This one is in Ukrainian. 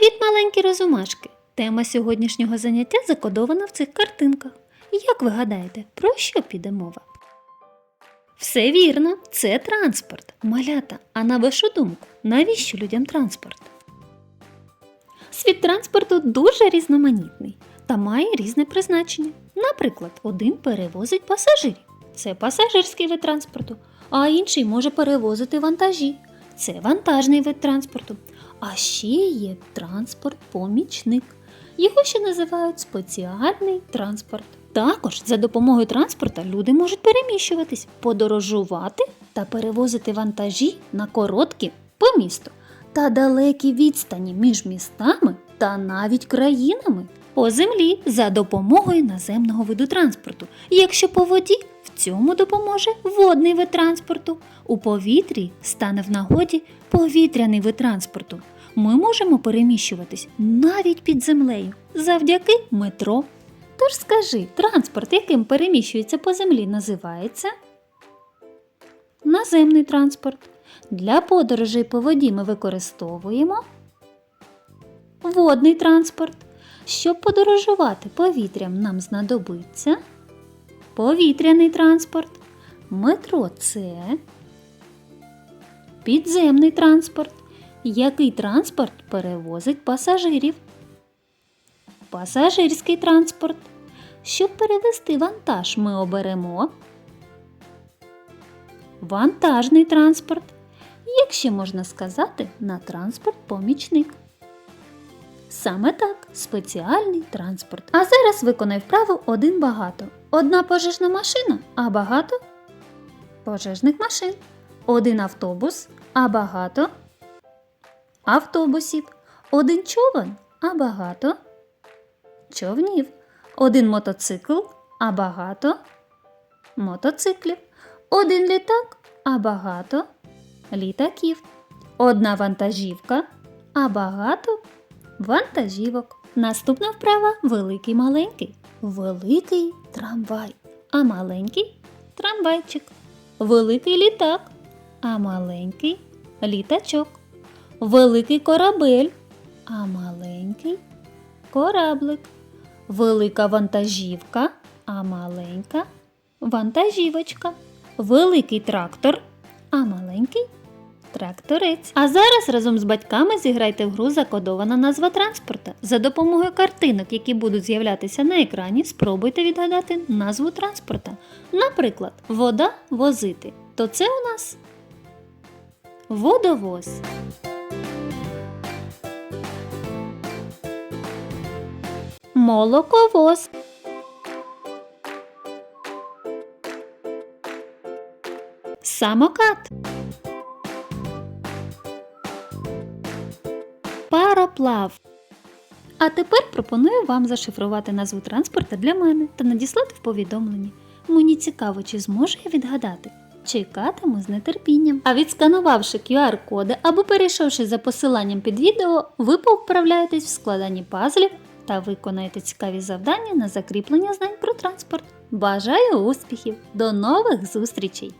Привіт, маленькі розумашки! Тема сьогоднішнього заняття закодована в цих картинках. Як ви гадаєте, про що піде мова? Все вірно, це транспорт. Малята, а на вашу думку, навіщо людям транспорт? Світ транспорту дуже різноманітний та має різне призначення. Наприклад, один перевозить пасажирів. Це пасажирський вид транспорту, а інший може перевозити вантажі. Це вантажний вид транспорту. А ще є транспорт-помічник. Його ще називають спеціальний транспорт. Також за допомогою транспорта люди можуть переміщуватись, подорожувати та перевозити вантажі на короткі по місту та далекі відстані між містами та навіть країнами по землі за допомогою наземного виду транспорту. Якщо по воді, цьому допоможе водний вид транспорту. У повітрі стане в нагоді повітряний вид транспорту. Ми можемо переміщуватись навіть під землею завдяки метро. Тож скажи, транспорт, яким переміщується по землі, називається наземний транспорт. Для подорожей по воді ми використовуємо водний транспорт. Щоб подорожувати повітрям, нам знадобиться повітряний транспорт. Метро це підземний транспорт. Який транспорт перевозить пасажирів? Пасажирський транспорт. Щоб перевезти вантаж, ми оберемо вантажний транспорт. Як ще можна сказати на транспорт помічник. Саме так, спеціальний транспорт. А зараз виконай вправу один багато. Одна пожежна машина, а багато пожежних машин. Один автобус, а багато автобусів. Один човен, а багато човнів. Один мотоцикл, а багато мотоциклів. Один літак, а багато літаків. Одна вантажівка, а багато вантажівок. Наступна вправа великий маленький. Великий трамвай, а маленький трамвайчик. Великий літак, а маленький літачок. Великий корабель, а маленький кораблик. Велика вантажівка, а маленька вантажівочка. Великий трактор, а маленький тракторець. А зараз разом з батьками зіграйте в гру закодована назва транспорта. За допомогою картинок, які будуть з'являтися на екрані, спробуйте відгадати назву транспорта. Наприклад, вода возити. То це у нас водовоз. Молоковоз. Самокат. Пароплав. А тепер пропоную вам зашифрувати назву транспорта для мене та надіслати в повідомленні. Мені цікаво, чи зможу я відгадати. Чекатиму з нетерпінням. А відсканувавши QR-коди або перейшовши за посиланням під відео, ви повправляєтесь в складанні пазлів та виконаєте цікаві завдання на закріплення знань про транспорт. Бажаю успіхів! До нових зустрічей!